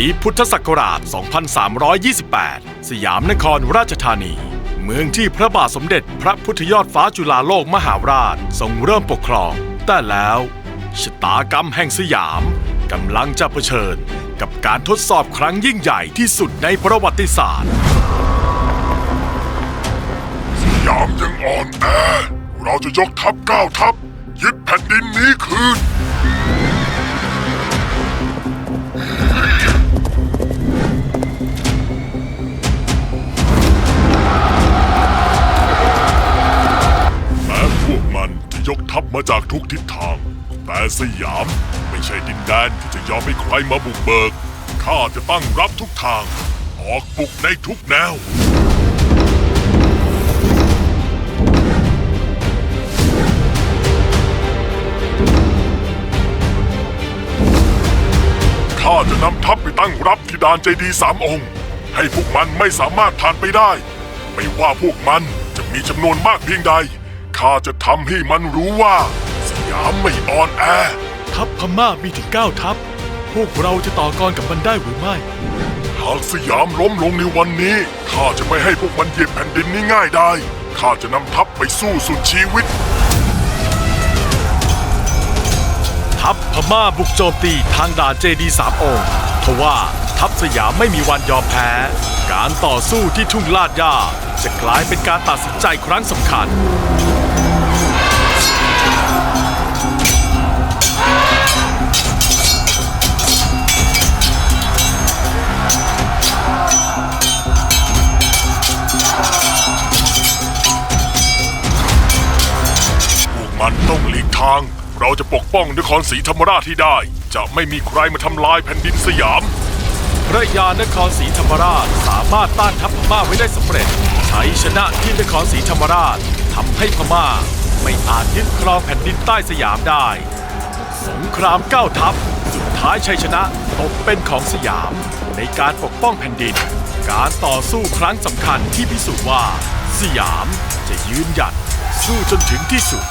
ปีพุทธศักราช 2328 สยามนครราชธานี เมืองที่พระบาทสมเด็จพระพุทธยอดฟ้าจุฬาโลกมหาราชทรงเริ่มปกครอง แต่แล้วชะตากรรมแห่งสยามกำลังจะเผชิญกับการทดสอบครั้งยิ่งใหญ่ที่สุดในประวัติศาสตร์ สยามยังอ่อนแอ เราจะยกทัพก้าวทัพ ยึดแผ่นดินนี้คืน ยกทัพมาจากทุกทิศทาง แต่สยามไม่ใช่ดินแดนที่จะยอมให้ใครมาบุกเบิก ข้าจะตั้งรับทุกทาง ออกบุกในทุกแนว ข้าจะนำทัพไปตั้งรับที่ดานเจดีสามองค์ ให้พวกมันไม่สามารถผ่านไปได้ ไม่ว่าพวกมันจะมีจำนวนมากเพียงใด ข้าจะทำให้มันรู้ว่า สยามไม่อ่อนแอ ทัพพม่ามีถึง9ทัพ พวกเราจะต่อกรกับมันได้หรือไม่ หากสยามล้มลงในวันนี้ข้าจะไม่ให้พวกมันเหยียบแผ่นดินนี้ง่ายได้ข้าจะนำทัพไปสู้สุดชีวิต ทัพพม่าบุกโจมตีทางด่านเจดีสามองค์ทว่าทัพสยามไม่มีวันยอมแพ้ การต่อสู้ที่ทุ่งลาดย่าจะกลายเป็นการตัดสินใจครั้งสำคัญ มันต้องหลีกทาง เราจะปกป้องนครศรีธรรมราชที่ได้ จะไม่มีใครมาทำลายแผ่นดินสยาม พระยานครศรีธรรมราชสามารถต้านทัพพม่าไว้ได้สำเร็จชัยชนะที่นครศรีธรรมราชทำให้พม่า ไม่อาจยึดครองแผ่นดินใต้สยามได้ สงครามเก้าทัพ สุดท้ายชัยชนะตกเป็นของสยาม ในการปกป้องแผ่นดิน การต่อสู้ครั้งสำคัญที่พิสูจน์ว่า สยามจะยืนหยัดสู้จนถึงที่สุด